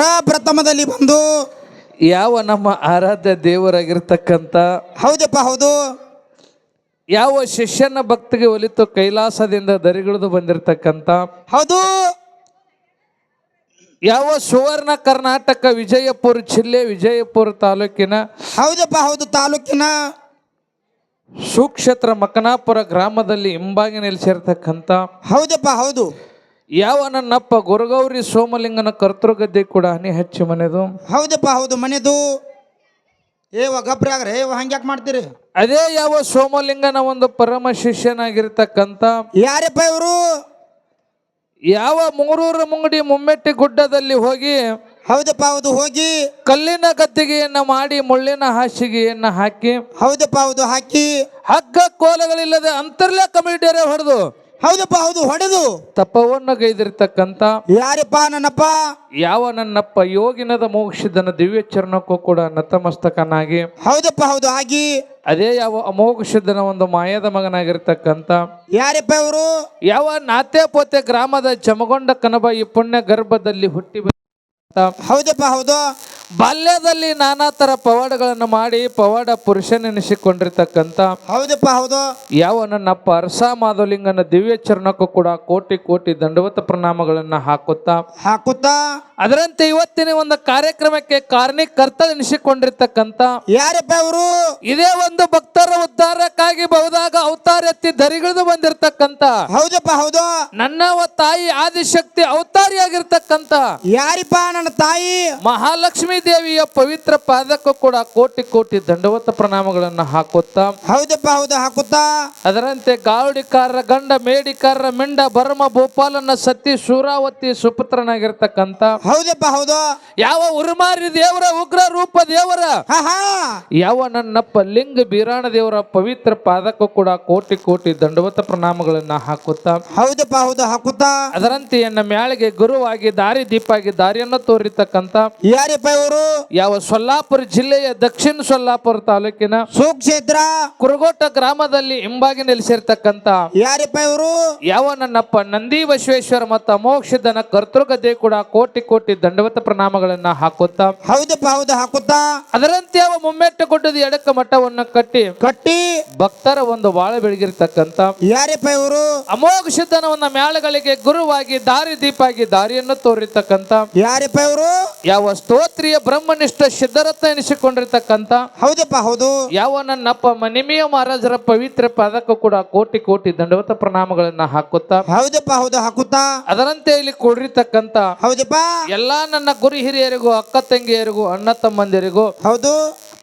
ಪ್ರಪ್ರಥಮದಲ್ಲಿ ಬಂದು ಯಾವ ನಮ್ಮ ಆರಾಧ್ಯ ದೇವರಾಗಿರ್ತಕ್ಕಂಥ ಹೌದಪ್ಪ ಹೌದು. ಯಾವ ಶಿಷ್ಯನ ಭಕ್ತಿಗೆ ಒಲಿತು ಕೈಲಾಸದಿಂದ ದರಿಗಿಳಿದು ಬಂದಿರತಕ್ಕಂಥ ಹೌದು. ಯಾವ ಸುವರ್ಣ ಕರ್ನಾಟಕ ವಿಜಯಪುರ ಜಿಲ್ಲೆ ವಿಜಯಪುರ ತಾಲೂಕಿನ ಹೌದಪ್ಪ ಹೌದು ತಾಲೂಕಿನ ಸುಕ್ಷೇತ್ರ ಮಕನಾಪುರ ಗ್ರಾಮದಲ್ಲಿ ಹಿಂಬಾಗಿ ನೆಲೆಸಿರ್ತಕ್ಕಂಥ ಹೌದಪ್ಪ ಹೌದು. ಯಾವ ನನ್ನಪ್ಪ ಗುರುಗೌರಿ ಸೋಮಲಿಂಗನ ಕರ್ತೃಗದ್ದೆ ಕೂಡ ಹನಿ ಹಚ್ಚಿ ಮನೆದು? ಹೌದಪ್ಪ ಹೌದು ಮನೆದು. ಏವ ಗಬ್ರಾಗ್ರೆ ಏವ ಹಂಗ್ಯಾಕ್ ಮಾಡ್ತೀರಿ? ಅದೇ ಯಾವ ಸೋಮಲಿಂಗನ ಒಂದು ಪರಮ ಶಿಷ್ಯನಾಗಿರ್ತಕ್ಕಂಥ ಯಾರಪ್ಪ ಇವರು? ಯಾವ ಮೂರೂರು ಮುಂಗಡಿ ಮುಮ್ಮೆಟ್ಟಿ ಗುಡ್ಡದಲ್ಲಿ ಹೋಗಿ ಹೌದಪ್ಪ ಹೌದು ಹೋಗಿ. ಕಲ್ಲಿನ ಗದ್ದಿಗೆಯನ್ನ ಮಾಡಿ ಮುಳ್ಳಿನ ಹಾಸಿಗೆಯನ್ನ ಹಾಕಿ ಹೌದಪ್ಪ ಹೌದು ಹಾಕಿ. ಹಗ್ಗ ಕೋಲಗಳಿಲ್ಲದೆ ಅಂತರ್ಲೆ ಕಮಿಟಿಯರೇ ಹೊಡೆದು ಹೌದಪ್ಪ ಹೌದು ಹೊಡೆದು. ತಪವನ್ನು ಗೈದಿರ್ತಕ್ಕಂಥ ಯಾರಪ್ಪ ನನ್ನಪ್ಪ? ಯಾವ ನನ್ನಪ್ಪ? ಯೋಗಿನದ ಮೋಕ್ಷದನ ದಿವ್ಯ ಚರಣಕ್ಕೂ ಕೂಡ ನತಮಸ್ತಕನಾಗಿ. ಹೌದಪ್ಪ ಹೌದು ಆಗಿ ಅದೇ ಯಾವ ಅಮೋಘಸಿದ್ದನ ಒಂದು ಮಾಯದ ಮಗನಾಗಿರ್ತಕ್ಕಂತ ಯಾರಪ್ಪ ಇವರು? ಯಾವ ನಾತ್ಯಪೋತೆ ಗ್ರಾಮದ ಚಮಗೊಂಡ ಕನಬ ಈ ಪುಣ್ಯ ಗರ್ಭದಲ್ಲಿ ಹುಟ್ಟಿ ಬಂದ ಹೌದಪ್ಪ ಹೌದು. ಬಾಲ್ಯದಲ್ಲಿ ನಾನಾ ತರ ಪವಾಡಗಳನ್ನು ಮಾಡಿ ಪವಾಡ ಪುರುಷನೆನಿಸಿಕೊಂಡಿರ್ತಕ್ಕಂಥ ಹೌದಪ್ಪ ಹೌದು. ಯಾವ ನನ್ನಪ್ಪ ಅರಸ ಮಾಧುಲಿಂಗನ ದಿವ್ಯ ಚರಣಕ್ಕೂ ಕೂಡ ಕೋಟಿ ಕೋಟಿ ದಂಡವತ ಪ್ರಣಾಮಗಳನ್ನ ಹಾಕುತ್ತಾ? ಹಾಕುತ್ತಾ? ಅದರಂತೆ ಇವತ್ತಿನ ಒಂದು ಕಾರ್ಯಕ್ರಮಕ್ಕೆ ಕಾರಣೀಕರ್ತನೆನಿಸಿಕೊಂಡಿರ್ತಕ್ಕಂಥ ಯಾರಪ್ಪ ಅವರು ಇದೇ ಒಂದು ಭಕ್ತರ ಉದ್ಧಾರಕ್ಕಾಗಿ ಬಹುದಾಗ ಅವತಾರ ಎತ್ತಿ ದರಿಗಿಳಿದು ಬಂದಿರತಕ್ಕಂತ ಹೌದಪ್ಪ ಹೌದು. ನನ್ನ ತಾಯಿ ಆದಿಶಕ್ತಿ ಅವತಾರಿಯಾಗಿರ್ತಕ್ಕಂತ ಯಾರಿಪ್ಪ ನನ್ನ ತಾಯಿ? ಮಹಾಲಕ್ಷ್ಮೀ ದೇವಿಯ ಪವಿತ್ರ ಪಾದಕ್ಕೂ ಕೂಡ ಕೋಟಿ ಕೋಟಿ ದಂಡವತ ಪ್ರಣಾಮಗಳನ್ನು ಹಾಕುತ್ತಾ ಹೌದಪ್ಪ ಹೌದು ಹಾಕುತ್ತಾ. ಅದರಂತೆ ಗಾವಡಿಕಾರರ ಗಂಡ ಮೇಡಿಕಾರರ ಮಿಂಡ ಭರಮ ಭೂಪಾಲನ ಸತಿ ಸೂರಾವತಿ ಸುಪುತ್ರನಾಗಿರ್ತಕ್ಕಂತ. ಹೌದಪ್ಪ ಹೌದು. ಯಾವ ಉರುಮಾರಿ ದೇವರ ಉಗ್ರ ರೂಪ ದೇವರ ಯಾವ ನನ್ನಪ್ಪ ಲಿಂಗ ಬೀರಾಣ ದೇವರ ಪವಿತ್ರ ಪಾದಕ್ಕೂ ಕೂಡ ಕೋಟಿ ಕೋಟಿ ದಂಡವತ ಪ್ರಣಾಮಗಳನ್ನ ಹಾಕುತ್ತಾ. ಹೌದಪ್ಪ ಹೌದು ಹಾಕುತ್ತಾ. ಅದರಂತೆ ನನ್ನ ಮ್ಯಾಳಿಗೆ ಗುರುವಾಗಿ ದಾರಿ ದೀಪಾಗಿ ದಾರಿಯನ್ನು ತೋರಿತಕ್ಕಂತ ಯಾರಪ್ಪ ಯಾವ ಸೊಲ್ಲಾಪುರ ಜಿಲ್ಲೆಯ ದಕ್ಷಿಣ ಸೊಲ್ಲಾಪುರ ತಾಲೂಕಿನ ಸೂಕ್ಷೇತ್ರ ಕುರುಗೋಟ ಗ್ರಾಮದಲ್ಲಿ ಹಿಂಬಾಗಿ ನೆಲೆಸಿರ್ತಕ್ಕಂತ ಯಾರಪ್ಪ ಇವರು? ಯಾವ ನನ್ನಪ್ಪ ನಂದಿ ಬಸವೇಶ್ವರ ಮತ್ತು ಅಮೋಕ್ಷದನ ಕರ್ತೃಗದ್ದೆ ಕೂಡ ಕೋಟಿ ಕೋಟಿ ದಂಡವತ ಪ್ರಣಾಮಗಳನ್ನ ಹಾಕುತ್ತಾ? ಹೌದಪ್ಪ ಹೌದು ಹಾಕುತ್ತಾ? ಅದರಂತೆ ಯಾವ ಮುಮ್ಮೆಟ್ಟ ಗುಡ್ಡದ ಎಡಕ ಮಠವನ್ನು ಕಟ್ಟಿ ಕಟ್ಟಿ? ಭಕ್ತರ ಒಂದು ಬಾಳ ಬೆಳಗಿರ್ತಕ್ಕಂತ? ಯಾರಪ್ಪ ಇವರು? ಅಮೋಘ ಸಿದ್ಧನವನ್ನ ಮ್ಯಾಳಗಳಿಗೆ ಗುರುವಾಗಿ ದಾರಿ ದೀಪಾಗಿ ದಾರಿಯನ್ನು ತೋರಿತಕ್ಕಂತ ಯಾರಪ್ಪ ಇವರು? ಯಾವ ಸ್ತೋತ್ರಿಯ ಬ್ರಹ್ಮನಿಷ್ಠ ಸಿದ್ಧರತ್ನ ಎನಿಸಿಕೊಂಡಿರ್ತಕ್ಕಂತ ಹೌದಪ್ಪ ಹೌದು. ಯಾವ ನನ್ನಪ್ಪ ಮನಿಮಿಯ ಮಹಾರಾಜರ ಪವಿತ್ರ ಪಾದಕ್ಕೂ ಕೂಡ ಕೋಟಿ ಕೋಟಿ ದಂಡವತ ಪ್ರಣಾಮಗಳನ್ನ ಹಾಕುತ್ತಾ ಹೌದಪ್ಪ ಹೌದು ಹಾಕುತ್ತಾ. ಅದರಂತೆ ಇಲ್ಲಿ ಕೊಡಿರ್ತಕ್ಕಂಥ ಹೌದಪ್ಪ. ಎಲ್ಲಾ ನನ್ನ ಗುರು ಹಿರಿಯರಿಗೂ ಅಕ್ಕ ತಂಗಿಯರಿಗೂ ಅಣ್ಣ ತಮ್ಮಂದಿರಿಗೂ ಹೌದು.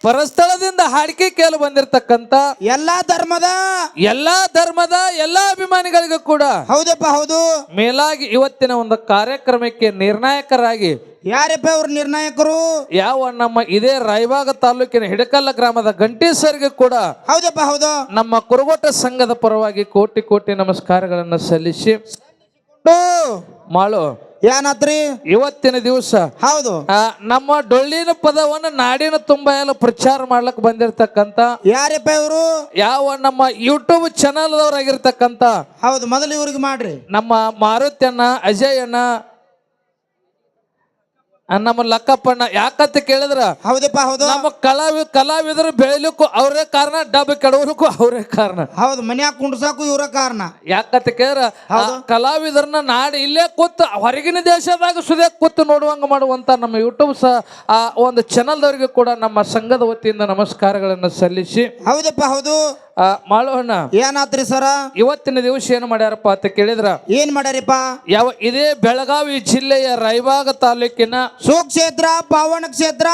ಪರಸ್ಥಳದಿಂದ ಹಾಡಿಕೆ ಕೇಳಿ ಬಂದಿರತಕ್ಕಂತ ಎಲ್ಲಾ ಧರ್ಮದ. ಎಲ್ಲಾ ಧರ್ಮದ ಎಲ್ಲಾ ಅಭಿಮಾನಿಗಳಿಗೂ ಕೂಡ ಹೌದಪ್ಪ ಹೌದು. ಮೇಲಾಗಿ ಇವತ್ತಿನ ಒಂದು ಕಾರ್ಯಕ್ರಮಕ್ಕೆ ನಿರ್ಣಾಯಕರಾಗಿ ಯಾರಪ್ಪ ಅವ್ರ ನಿರ್ಣಾಯಕರು? ಯಾವ ನಮ್ಮ ಇದೇ ರಾಯಬಾಗ ತಾಲೂಕಿನ ಹಿಡಕಲ್ಲ ಗ್ರಾಮದ ಗಂಟೀಸರಿಗೆ ಕೂಡ ಹೌದಪ್ಪ ಹೌದು. ನಮ್ಮ ಕುರುಗೋಟ ಸಂಘದ ಪರವಾಗಿ ಕೋಟಿ ಕೋಟಿ ನಮಸ್ಕಾರಗಳನ್ನು ಸಲ್ಲಿಸಿ. ಮಾಳು ಏನಾತ್ರಿ? ಇವತ್ತಿನ ದಿವಸ ಹೌದು. ನಮ್ಮ ಡೊಳ್ಳಿನ ಪದವನ್ನು ನಾಡಿನ ತುಂಬಾ ಎಲ್ಲ ಪ್ರಚಾರ ಮಾಡ್ಲಕ್ ಬಂದಿರತಕ್ಕಂತ ಯಾರಪ್ಪ ಇವರು? ಯಾವ ನಮ್ಮ ಯೂಟ್ಯೂಬ್ ಚಾನಲ್ದವರಾಗಿರ್ತಕ್ಕಂತ ಹೌದು ಮೊದಲು ಇವ್ರಿಗೆ ಮಾಡ್ರಿ. ನಮ್ಮ ಮಾರುತ್ಯಣ್ಣ ಅಜಯ್ ಆ, ನಮ್ಮ ಲಕ್ಕಪ್ಪಣ್ಣ ಯಾಕಂತ ಕೇಳಿದ್ರ? ಹೌದಪ್ಪ ಹೌದು. ನಮ್ಮ ಕಲಾವಿ ಕಲಾವಿದರು ಬೆಳಿಲಿಕ್ಕೂ ಅವರೇ ಕಾರಣ ಡಬ್ಬ ಕೆಡವಲಿಕ್ಕೂ ಅವರೇ ಕಾರಣ. ಹೌದು ಮನ್ಯಾಗ ಕುಂಡ್ಸಾಕು ಇವರ ಕಾರಣ. ಯಾಕಂತ ಕೇಳಿದ್ರ? ಕಲಾವಿದರನ್ನ ನಾಡಿ ಇಲ್ಲೇ ಕೂತು ಹೊರಗಿನ ದೇಶದಾಗ ಸುದೇ ಕೂತು ನೋಡುವಂಗ ಮಾಡುವಂತ ನಮ್ಮ ಯೂಟ್ಯೂಬ್ ಸಹ ಆ ಒಂದು ಚಾನಲ್ದವರಿಗೆ ಕೂಡ ನಮ್ಮ ಸಂಘದ ವತಿಯಿಂದ ನಮಸ್ಕಾರಗಳನ್ನು ಸಲ್ಲಿಸಿ. ಹೌದಪ್ಪ ಹೌದು. ಆ, ಏನಾದ್ರಿ ಏನಾತ್ರಿ ಸರ? ಇವತ್ತಿನ ದಿವಸ ಏನು ಮಾಡ್ಯಾರಪ್ಪ ಅಂತ ಕೇಳಿದ್ರ? ಏನ್ ಮಾಡ್ಯಾರಿಪ್ಪ? ಯಾವ ಇದೇ ಬೆಳಗಾವಿ ಜಿಲ್ಲೆಯ ರಾಯಬಾಗ ತಾಲೂಕಿನ ಸುಕ್ಷೇತ್ರ ಪಾವನ ಕ್ಷೇತ್ರ.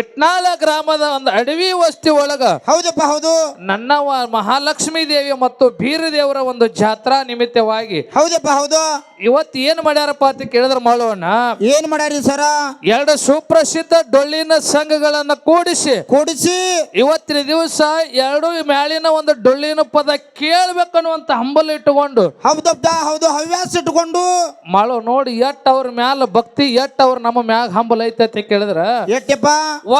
ಇಟ್ನಾಳ ಗ್ರಾಮದ ಒಂದು ಅಡವಿ ವಸ್ತಿ ಒಳಗ ಹೌದಪ್ಪ ಹೌದು. ನನ್ನ ಮಹಾಲಕ್ಷ್ಮೀ ದೇವಿ ಮತ್ತು ಬೀರ ದೇವರ ಒಂದು ಜಾತ್ರಾ ನಿಮಿತ್ತವಾಗಿ ಹೌದಪ್ಪ ಹೌದು. ಇವತ್ತು ಏನ್ ಮಾಡ್ಯಾರಪ್ಪ ಅಂತ ಕೇಳಿದ್ರ ಮಾಡೋಣ ಏನ್ ಮಾಡ್ಯಾರಿ ಸರ? ಎರಡು ಸುಪ್ರಸಿದ್ಧ ಡೊಳ್ಳಿನ ಸಂಘಗಳನ್ನ ಕೂಡಿಸಿ ಕೂಡಿಸಿ. ಇವತ್ತಿನ ದಿವಸ ಎರಡು ಮ್ಯಾಲಿನ ಒಂದು ಡೊಳ್ಳಿನ ಪದ ಕೇಳ್ಬೇಕನ್ನುವಂತ ಹಂಬಲ ಇಟ್ಟುಕೊಂಡು ಹೌದಪ್ಪ ಹೌದು ಹವ್ಯಾಸ ಇಟ್ಕೊಂಡು ಮಾಡು ನೋಡಿ ಎಟ್ ಅವ್ರ ಮ್ಯಾಲ ಭಕ್ತಿ ಎಟ್ ಅವ್ರ ನಮ್ಮ ಮ್ಯಾಗ ಹಂಬಲ ಐತೆ ಅಂತ ಕೇಳಿದ್ರ? ಎಟ್ಟಪ್ಪ?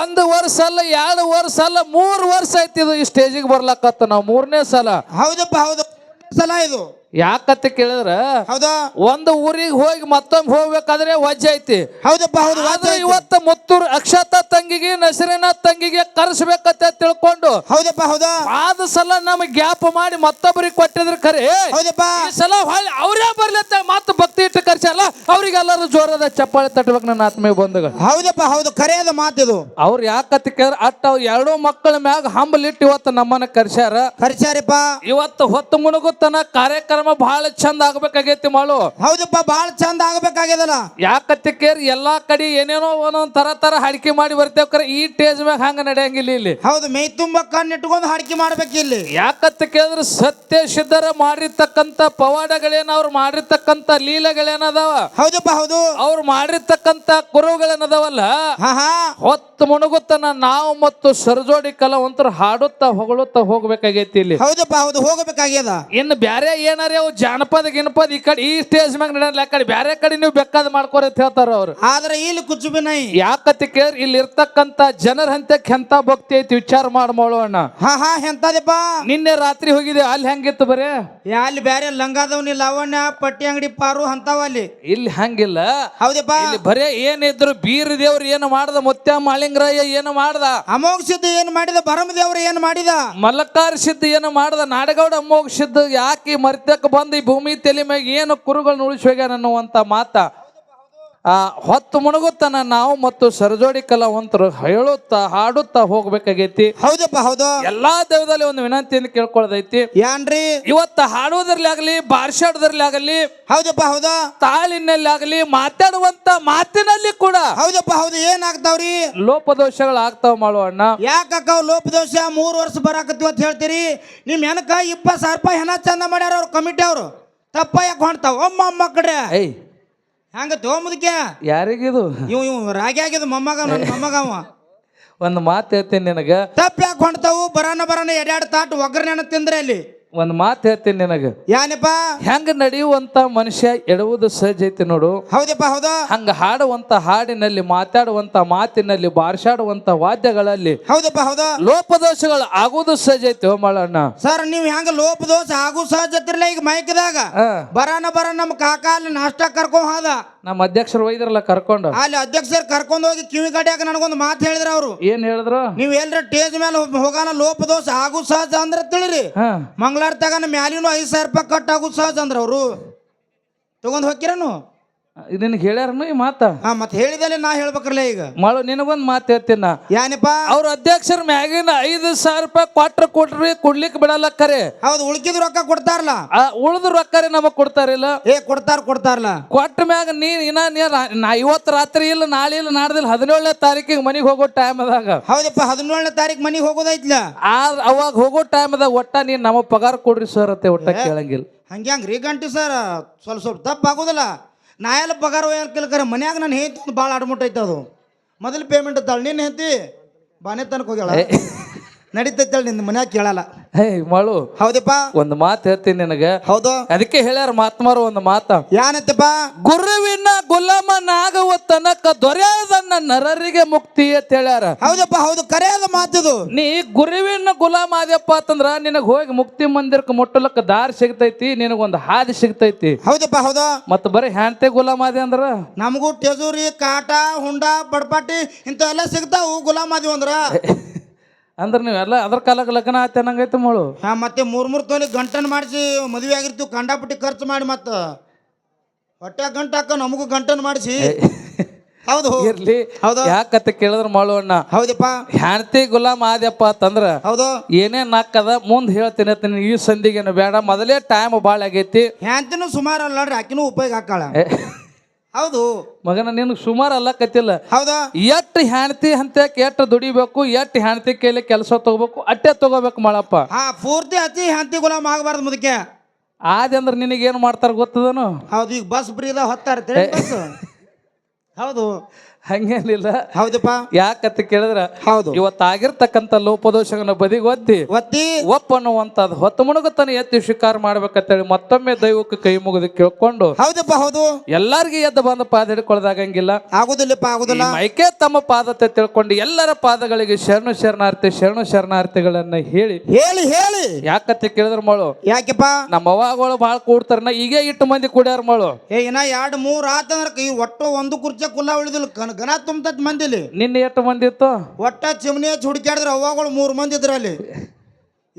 ಒಂದು ವರ್ಷ ಅಲ್ಲ ಎರಡು ವರ್ಷ ಅಲ್ಲ ಮೂರು ವರ್ಷ ಐತಿ ಇದು ಈ ಸ್ಟೇಜಿಗೆ ಬರ್ಲಾಕತ್ತ. ನಾವು ಮೂರನೇ ಸಲ. ಹೌದಪ್ಪ ಹೌದು ಸಲ ಇದು. ಯಾಕಂತ ಕೇಳಿದ್ರ? ಹೌದಾ? ಒಂದು ಊರಿಗೆ ಹೋಗಿ ಮತ್ತೊಮ್ಮೆ ಹೋಗ್ಬೇಕಾದ್ರೆ ವಜ್ಜೆ ಐತಿ. ಹೌದಪ್ಪ ಹೌದು ಆದ್ರೆ. ಇವತ್ತ ಮುತ್ತೂರು ಅಕ್ಷತಾ ತಂಗಿಗೆ ನಸರಿನಾಥ್ ತಂಗಿಗೆ ಕರೆಸ್ಬೇಕಂತ ತಿಳ್ಕೊಂಡು ಹೌದಪ್ಪ ಹೌದಾ? ಆದ ಸಲ ನಮಗ್ ಗ್ಯಾಪ್ ಮಾಡಿ ಮತ್ತೊಬ್ಬರಿಗೆ ಕೊಟ್ಟಿದ್ರ ಖರೆ. ಹೌದಪ್ಪ. ಈ ಸಲ ಅವ್ರೇ ಅವರೇ ಬರ್ಲತ್ತ ಮತ್ತೆ ಭಕ್ತಿ ಇಟ್ಟು ಕರ್ಸಲ್ಲ ಅವ್ರಿಗೆಲ್ಲರೂ ಜೋರದ ಚಪ್ಪಾಳೆ ತಟ್ಟಬೇಕು ನನ್ನ ಆತ್ಮೀಯ ಬಂಧುಗಳು. ಹೌದಪ್ಪ ಹೌದು ಕರೆಯದ ಮಾತಿದು. ಅವ್ರು ಯಾಕತ್ತ ಕೇಳಿದ್ರೆ ಅಟ್ಟ ಅವ್ರು ಎರಡೂ ಮಕ್ಕಳ ಮ್ಯಾಗ ಹಂಬಲಿಟ್ಟು ಇವತ್ತು ನಮ್ಮನ್ನ ಕರ್ಸ್ಯಾರ. ಕರ್ಸ್ಯಾರಿಪ್ಪ. ಇವತ್ತು ಹೊತ್ತು ಮುಳುಗುತ್ತನ ಕಾರ್ಯಕ್ರಮ ಬಹಳ ಚಂದ ಆಗ್ಬೇಕಾಗೈತಿ ಮಾಳು. ಹೌದಪ್ಪ ಬಹಳ ಚಂದ ಆಗ್ಬೇಕಾಗ್ಯದಲ್ಲ? ಯಾಕತ್ತ ಕೇರಿ ಎಲ್ಲಾ ಕಡೆ ಏನೇನೋ ಒಂದೊಂದ್ ತರ ತರ ಹಡಿಕೆ ಮಾಡಿ ಬರ್ತೇವ್ರೆ ಈ ಟೇಜ್ ಮ್ಯಾಗ ಹಂಗ ನಡೆಯಂಗಿಲ್ಲ ಇಲ್ಲಿ. ಹೌದು ಮೈ ತುಂಬ ಕಣ್ಣಿಟ್ಕೊಂಡು ಹಾಡಿಕೆ ಮಾಡ್ಬೇಕು ಇಲ್ಲಿ. ಯಾಕತ್ತ ಕೇಳಿದ್ರೆ ಸತ್ಯ ಸಿದ್ಧರ ಮಾಡಿರ್ತಕ್ಕಂತ ಪವಾಡಗಳೇನ ಅವ್ರು ಮಾಡಿರ್ತಕ್ಕಂತ ಲೀಲೆಗಳೇನದಾವ? ಹೌದಪ್ಪ ಹೌದು. ಅವ್ರು ಮಾಡಿರ್ತಕ್ಕಂತ ಕುರುಗಳೇನದಾವಲ್ಲ? ಹಾ ಹಾ. ಹೊತ್ತು ಮುಣುಗುತ್ತನ ನಾವು ಮತ್ತು ಸರ್ಜೋಡಿ ಕಲಾವಂತರು ಹಾಡುತ್ತಾ ಹೊಗಳುತ್ತಾ ಹೋಗ್ಬೇಕಾಗೈತಿ ಇಲ್ಲಿ. ಹೌದಪ್ಪ ಹೌದು ಹೋಗಬೇಕಾಗ್ಯದ. ಇನ್ನು ಬ್ಯಾರೆ ಏನಾರೇ ಅವು ಜಾನಪದ ಗಿನಪದ ಈ ಕಡೆ ಈ ಸ್ಟೇಜ್ ಮ್ಯಾಗ ನಡೆಯಲ್ಲ ಕಡೆ ಬೇರೆ ಕಡೆ ನೀವು ಬೇಕಾದ ಮಾಡ್ಕೋರಿ ಅಂತ ಹೇಳ್ತಾರ ಅವ್ರು. ಆದ್ರೆ ಇಲ್ಲಿ ಕುಚ್ಚುಬಿ ನೈ ಯಾಕತಿ ಕೇಳಿ ಇಲ್ಲಿ ಇರ್ತಕ್ಕಂತ ಜನರ ಹಂತಕ್ಕೆ ಎಂತ ಭಕ್ತಿ ಐತಿ ವಿಚಾರ ಮಾಡಿ ಮಾಡೋಣ ಹಾ ಹಾ ಎಂತದಪ್ಪ? ನಿನ್ನೆ ರಾತ್ರಿ ಹೋಗಿದೆ ಅಲ್ಲಿ ಹೆಂಗಿತ್ತು ಬರೇ? ಯಾ ಅಲ್ಲಿ ಬ್ಯಾರೆ ಲಂಗಾದವ್ನಿ ಲಾವಣ್ಯ ಪಟ್ಟಿ ಅಂಗಡಿ ಪಾರು ಅಂತಾವ ಅಲ್ಲಿ. ಇಲ್ಲಿ ಹಂಗಿಲ್ಲ. ಹೌದಪ್ಪ? ಇಲ್ಲಿ ಬರೇ ಏನಿದ್ರು ಬೀರ್ ದೇವ್ರು ಏನು ಮಾಡ್ದ ಮುತ್ಯ ಮಾಳಿಂಗರಾಯ ಏನು ಮಾಡ್ದ? ಅಮೋಘ ಸಿದ್ಧ ಏನ್ ಮಾಡಿದ ಭರಮ ದೇವ್ರ ಏನ್ ಮಾಡಿದ? ಮಲ್ಲಕಾರ ಸಿದ್ಧ ಏನು ಮಾಡ್ದ ನಾಡಗೌಡ ಅಮ್ಮೋಗ ಸಿದ್ಧ ಯಾಕೆ ಬಂದು ಈ ಭೂಮಿ ತಲೆ ಮ್ಯಾಗ ಏನು ಕುರುಗಳನ್ನ ಉಳಿಸಿ ಅನ್ನುವಂತ ಮಾತ ಆ ಹೊತ್ತು ಮುಣಗುತ್ತನ ನಾವು ಮತ್ತು ಸರಜೋಡಿ ಕಲಾವಂತರು ಹೇಳುತ್ತಾ ಹಾಡುತ್ತಾ ಹೋಗ್ಬೇಕಾಗೈತಿ. ಹೌದಪ್ಪ ಹೌದು. ಎಲ್ಲಾ ದೇವದಲ್ಲಿ ಒಂದು ವಿನಂತಿಯನ್ನು ಕೇಳ್ಕೊಳ್ಳೋದೈತಿ ಏನ್ರಿ? ಇವತ್ತ ಹಾಡೋದ್ರಲ್ಲಿ ಆಗಲಿ ಬಾರ್ಸಾಡೋದ್ರಲ್ಲಿ ಆಗಲಿ ಹೌದಪ್ಪ ಹೌದ. ತಾಳಿನಲ್ಲಿ ಆಗಲಿ ಮಾತಾಡುವಂತ ಮಾತಿನಲ್ಲಿ ಕೂಡ ಹೌದಪ್ಪ ಹೌದು. ಏನಾಗ್ತಾವ್ರಿ? ಲೋಪದೋಷಗಳು ಆಗ್ತಾವ ಮಾಡುವ ಅಣ್ಣ. ಯಾಕಕ್ಕ ಲೋಪದೋಷ ಲೋಪ ದೋಷ ಮೂರು ವರ್ಷ ಬರಾಕತ್ತೀವಿ ಅಂತ ಹೇಳ್ತೀರಿ? ನಿಮ್ ಹೆನಕ ಇಪ್ಪತ್ತು ಸಾವಿರ ರೂಪಾಯಿ ಹೆಣ ಚಂದ ಮಾಡ್ಯಾರ ಅವ್ರ ಕಮಿಟಿ ಅವರು. ತಪ್ಪ ಯಾಕೆ ಹೊಣ್ತಾವ ಅಮ್ಮ ಅಮ್ಮ ಕಡೆ ಏಯ್ ಹಂಗ ತಗೊಂಬುದಕ್ಕೆ? ಯಾರಿಗಿದು? ಇವ್ ಇವ್ ರಾಗಿ ಆಗಿದ ಮೊಮ್ಮಗ ನನ್ನ ಮೊಮ್ಮಗ ಅವ. ಒಂದು ಮಾತು ಹೇಳ್ತೀನಿ ನಿನಗೆ. ತಪ್ಪ ಯಾಕೆ ಹೊಂಡ್ತಾವು ಬರಾನ ಬರಾನ ಎಡ್ಯಾಡ್ ತಾಟ್ ಒಗ್ಗರಣೆ ತಿಂದ್ರೆ ಅಲ್ಲಿ ಒಂದು ಮಾತು ಹೇಳ್ತೀನಿ ನಿನಗ. ಯಾನಪ್ಪ? ಹೆಂಗ ನಡೆಯುವಂತ ಮನುಷ್ಯ ಎಡುವುದು ಸಹಜ ಐತಿ ನೋಡು. ಹೌದಪ್ಪ ಹೌದು. ಹಂಗ ಹಾಡುವಂತ ಹಾಡಿನಲ್ಲಿ ಮಾತಾಡುವಂತ ಮಾತಿನಲ್ಲಿ ಬಾರ್ಸಾಡುವಂತ ವಾದ್ಯಗಳಲ್ಲಿ ಹೌದಪ್ಪ ಹೌದು. ಲೋಪದೋಷಗಳು ಆಗುವುದು ಸಹಜ ಐತಿ ಮಾಡಣ್ಣ ಸರ್ ನೀವು ಹೆಂಗ ಲೋಪದೋಷ ಆಗು ಸಹಜತ್ತಿರಲ್ಲ ಈಗ ಮೈಕ್ದಾಗ? ಬರಾನ ಬರ ನಮ್ಮ ಕಾಕಾಲ ಅಲ್ಲಿ ನಾಷ್ಟ ಕರ್ಕೊಂಡ್ ಹೋದ. ನಮ್ಮ ಅಧ್ಯಕ್ಷರು ಒಯ್ದ್ರಲ್ಲ ಕರ್ಕೊಂಡು? ಅಲ್ಲಿ ಅಧ್ಯಕ್ಷರು ಕರ್ಕೊಂಡು ಹೋಗಿ ಕಿವಿ ಕಡ್ಯಾಕ ನನಗೊಂದು ಮಾತು ಹೇಳಿದ್ರ ಅವರು. ಏನ್ ಹೇಳಿದ್ರು? ನೀವು ಎಲ್ರ ಟೇಜ್ ಮೇಲೆ ಹೋಗಾನ ಲೋಪ ದೋಷ ಆಗು ಸಹಜ ಅಂದ್ರೆ ತಿಳಿರಿ. ಹಾ. ಮಂಗಳಾರ ತಗನ ಮ್ಯಾಲಿನೂ ಐದು ಸಾವಿರ ರೂಪಾಯಿ ಕಟ್ ಆಗು ಸಹಜ ಅಂದ್ರ ಅವರು. ತಗೊಂಡ್ ಹೋಗಿರನು ನಿನಗೆ ಹೇಳ್ಯಾರನು ಈ ಮಾತ. ಹಾ ಮತ್ತೆ ಹೇಳಿದಲ್ಲಿ ನಾ ಹೇಳ್ಬೇಕ್ರಲ್ಲ ಈಗ. ಮಾಡು ನಿನಗೊಂದು ಮಾತು ಹೇಳ್ತೀನಿ ನಾ. ಯಾನಪ್ಪ? ಅವ್ರ ಅಧ್ಯಕ್ಷರ ಮ್ಯಾಗಿನ ಐದು ಸಾವಿರ ರೂಪಾಯಿ ಕ್ವಾಟ್ರ್ ಕೊಟ್ರಿ ಕೊಡ್ಲಿಕ್ಕೆ ಬಿಡಲ್ಲ ಕರೆ. ಹೌದು ಉಳ್ಕಿದ ರೊಕ್ಕ ಕೊಡ್ತಾರಲ್ಲ. ಆ ಉಳಿದ ರೊಕ್ಕರೆ ನಮಗ್ ಕೊಡ್ತಾರಿಲ್ಲ ಏ ಕೊಡ್ತಾರ ಕೊಡ್ತಾರಲ್ಲ ಕೊಟ್ಟ ಮ್ಯಾಗ ನೀ ಇನ್ನ ನೀ ರಾ- ನಾ ಇವತ್ತು ರಾತ್ರಿ ಇಲ್ಲ ನಾಳೆ ಇಲ್ಲ ನಾಡ್ದಿಲ್ಲ ಹದಿನೇಳನೇ ತಾರೀಕಿಗೆ ಮನೆಗೆ ಹೋಗೋ ಟೈಮ್ ಅದಾಗ. ಹೌದಪ್ಪ ಹದಿನೇಳನೇ ತಾರೀಕು ಮನಿಗೆ ಹೋಗೋದೈತ್ಲ. ಆದ್ರ ಅವಾಗ ಹೋಗೋ ಟೈಮ್ ಅದಾಗ ಒಟ್ಟ ನೀನ್ ನಮ್ಮ ಪಗಾರ ಕೊಡ್ರಿ ಸರ್ ಅಂತ ಒಟ್ಟ ಕೇಳಂಗಿಲ್ಲ. ಹಂಗ್ಯಾಂಗ್ರಿ ಗಂಟಿ ಸರ್ ಸ್ವಲ್ಪ ಸ್ವಲ್ಪ ತಪ್ಪು ಆಗೋದಿಲ್ಲ ನಾ ಎಲ್ಲ ಪಗಾರ ಒಯ್ಯಲ್ ಮನ್ಯಾಗ ನಾನು ಹೇಳ್ತಿ ಭಾಳ ಅಡ್ಮುಟ್ ಐತೆ ಅದು. ಮೊದಲು ಪೇಮೆಂಟ್ ಇದ್ದಾಳೆ ನೀನು ಹೇಳ್ತಿ ಬಾನೆ ತನಕ ಹೋಗ್ಯಾಳ. ನಡೀತೈತಳ ನಿನ್ನ ಮನ್ಯಾಗ ಕೇಳಲ್ಲ. ಹೇ ಮಳು. ಹೌದಪ್ಪ? ಒಂದು ಮಾತು ಹೇಳ್ತೀನಿ ನಿನಗೆ. ಹೌದು. ಅದಕ್ಕೆ ಹೇಳ್ಯಾರ ಮಾತ್ಮಾರು ಒಂದು ಮಾತ. ಯಾನತ್ತಪ್ಪ? ಗುರುವಿನ ಗುಲಾಮನಾಗುವ ತನಕ ದೊರೆಯದನ್ನ ನರರಿಗೆ ಮುಕ್ತಿ ಅಂತ ಹೇಳ್ಯಾರ. ಹೌದಪ್ಪ ಹೌದು. ಕರೆಯದ ಮಾತಿದು ನೀ ಗುರುವಿನ ಗುಲಾಮ ಆದ್ಯಪ್ಪ ಅಂತಂದ್ರ ನಿನಗೆ ಹೋಗಿ ಮುಕ್ತಿ ಮಂದಿರಕ್ಕೆ ಮುಟ್ಟಲಕ್ಕ ದಾರಿ ಸಿಗ್ತೈತಿ ನಿನಗೊಂದು ಹಾದಿ ಸಿಗ್ತೈತಿ. ಹೌದಪ್ಪ ಹೌದು. ಮತ್ತ ಬರೀ ಹ್ಯಾಂತೆ ಗುಲಾಮ ಆದಿ ಅಂದ್ರ? ನಮಗೂ ಟೆಜೂರಿ ಕಾಟ ಹುಂಡ ಬಡ್ಪಾಟಿ ಇಂಥವೆಲ್ಲ ಸಿಗ್ತಾವು ಗುಲಾಮಾದಿ ಅಂದ್ರ ಅಂದ್ರ ನೀವೆಲ್ಲ ಅದ್ರ ಕಾಲಕ್ಕೆ ಲಗ್ನ ಆಯ್ತು ಅನ್ನಂಗೈತೆ ಮಳು. ಹಾ ಮತ್ತೆ ಮೂರ್ ಮೂರ್ ತೊಲಿ ಗಂಟನ್ ಮಾಡಿಸಿ ಮದುವೆ ಆಗಿರ್ತೀವಿ ಕಂಡಾಪಟ್ಟಿ ಖರ್ಚು ಮಾಡಿ ಮತ್ತ. ಹೊಟ್ಟೆ ಗಂಟ ಹಾಕ ನಮಗೂ ಗಂಟನ್ ಮಾಡಿಸಿ. ಹೌದು. ಇರ್ಲಿ. ಹೌದು. ಯಾಕತ್ತ ಕೇಳಿದ್ರ ಮಾಡು ಅಣ್ಣ? ಹೌದಪ್ಪ. ಹ್ಯಾಂತಿ ಗುಲಾಮ್ ಆದ್ಯಪ್ಪ ಅಂತಂದ್ರ ಹೌದು. ಏನೇ ನಾಕದ ಮುಂದ್ ಹೇಳ್ತೀನಿ ಈ ಸಂದಿಗೇನು ಬೇಡ. ಮೊದಲೇ ಟೈಮ್ ಭಾಳ ಆಗೈತಿ. ಹ್ಯಾಂತಿನೂ ಸುಮಾರು ಅಲ್ಲ ಆಕಿನೂ ಉಪಯೋಗ ಹಾಕಾಳ ಹೌದು. ಮಗನ ನಿನಗೆ ಸುಮಾರು ಅಲ್ಲಕತ್ತಿಲ್ಲ ಹೌದಾ? ಎಟ್ ಹೆಣ್ತಿ ಅಂತ ಎಟ್ ದುಡಿಬೇಕು ಎಟ್ ಹೆಣ್ತಿ ಕೈಲಿ ಕೆಲಸ ತಗೋಬೇಕು ಅಟ್ಟೆ ತಗೋಬೇಕು ಮಾಡಪ್ಪ ಹಾ ಪೂರ್ತಿ ಅತಿ ಹ್ಯಾಂತಿ ಗುಲಾಮ್ ಆಗಬಾರ್ದು ಮುದಕ್ಕೆ ಆದ್ ಅಂದ್ರೆ ನಿನಗೇನು ಮಾಡ್ತಾರ ಗೊತ್ತದನು? ಹೌದು ಈಗ ಬಸ್ ಫ್ರೀ ಹೊತ್ತಾರ ಹೌದು. ಹಂಗೇನಿಲ್ಲ ಹೌದಪ್ಪ. ಯಾಕಂತ ಕೇಳಿದ್ರ? ಹೌದು. ಇವತ್ತಾಗಿರ್ತಕ್ಕಂಥ ಲೋಪದೋಷಗಳನ್ನ ಒದ್ದಿ ಒತ್ತಿ. ಒಪ್ಪ ಅನ್ನುವಂಥದ್ದು ಹೊತ್ತು ಮುಣುಗುತ್ತಾನೆ ಎತ್ತಿ ಶಿಕಾರ ಮಾಡ್ಬೇಕಂತೇಳಿ ಮತ್ತೊಮ್ಮೆ ದೈವಕ್ಕೆ ಕೈ ಮುಗಿದು ಕೇಳ್ಕೊಂಡು ಹೌದಪ್ಪ ಹೌದು. ಎಲ್ಲಾರ್ಗಿ ಎದ್ದು ಬಂದು ಪಾದ ಹಿಡ್ಕೊಳ್ದಾಗಂಗಿಲ್ಲ. ಆಗುದಿಲ್ಲಪ್ಪ ಆಗುದಿಲ್ಲ. ಮೈಕೆ ತಮ್ಮ ಪಾದತೆ ತಿಳ್ಕೊಂಡು ಎಲ್ಲರ ಪಾದಗಳಿಗೆ ಶರಣು ಶರಣಾರ್ಥಿ ಶರಣು ಶರಣಾರ್ಥಿಗಳನ್ನ ಹೇಳಿ. ಹೇಳಿ ಹೇಳಿ. ಯಾಕಂತ ಕೇಳಿದ್ರ ಮಳು? ಯಾಕೆಪ್ಪ? ನಮ್ಮ ಅವಾಗಳು ಭಾಳ ಕೂಡ್ತಾರ ಈಗೇ ಈಗ ಇಟ್ಟು ಮಂದಿ ಕೂಡ್ಯಾರ ಮಳು? ಏ ಇನ್ನ ಎರಡು ಮೂರು ಆತಂದ್ರ ಈ ಒಟ್ಟು ಒಂದು ಕುರ್ಚಿ ಕುಲ್ಲ ಉಳಿದಿಲ್ಲ. ಗನ ತುಂಬ ಮಂದಿ ಮಂದಿಲಿ. ನಿನ್ನೆ ಎಷ್ಟು ಮಂದಿ ಇತ್ತು? ಒಟ್ಟ ಚಿಮ್ನಿ ಹಚ್ಚಿ ಹುಡುಕ್ಯಾಡಿದ್ರ ಅವ್ವಗಳು ಮೂರು ಮಂದಿ ಇದ್ರಲ್ಲಿ.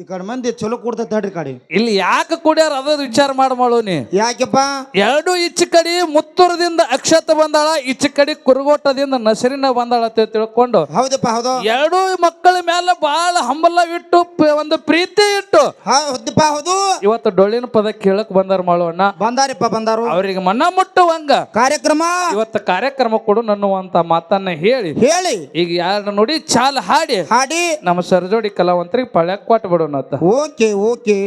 ಈ ಕಡೆ ಮಂದಿ ಚಲೋ ಕೊಡ್ತೈತೆ ತಡ್ರಿ ಕಡೆ. ಇಲ್ಲಿ ಯಾಕೆ ಕುಡಿಯಾರ ಅದ ವಿಚಾರ ಮಾಡ ಮಾಡು ಯಾಕಪ್ಪ ಯಾಕೆಪ್ಪ? ಎರಡು ಈಚೆ ಕಡೆ ಮುತ್ತೂರದಿಂದ ಅಕ್ಷತ ಬಂದಾಳ ಈಚೆ ಕಡೆ ಕುರುಗೋಟದಿಂದ ನಸರಿನ ಬಂದಾಳ ಅಂತ ತಿಳ್ಕೊಂಡು ಹೌದಪ್ಪ ಹೌದು. ಎರಡು ಮಕ್ಕಳ ಮೇಲೆ ಬಹಳ ಹಂಬಲ ಇಟ್ಟು ಪ- ಒಂದು ಪ್ರೀತಿ ಇಟ್ಟು ಹೌದಪ್ಪ ಹೌದು. ಇವತ್ತು ಡೊಳ್ಳಿನ ಪದ ಕೇಳಕ್ ಬಂದಾರ ಮಾಡೋಣ ಬಂದಾರಿಪ್ಪ ಬಂದಾರು. ಅವರಿಗೆ ಮನ ಮುಟ್ಟುವಂಗ ಕಾರ್ಯಕ್ರಮ. ಇವತ್ತು ಕಾರ್ಯಕ್ರಮ ಕೊಡು ಅನ್ನುವಂತ ಮಾತನ್ನ ಹೇಳಿ. ಹೇಳಿ. ಈಗ ಯಾರ ನೋಡಿ ಚಾಲ್ ಹಾಡಿ. ಹಾಡಿ. ನಮ್ಮ ಸರ್ಜೋಡಿ ಕಲಾವಂತರಿಗೆ ಪಳ್ಯಾಕ್ ಕೊಟ್ಟು ಬಿಡೋಣ. Okay okay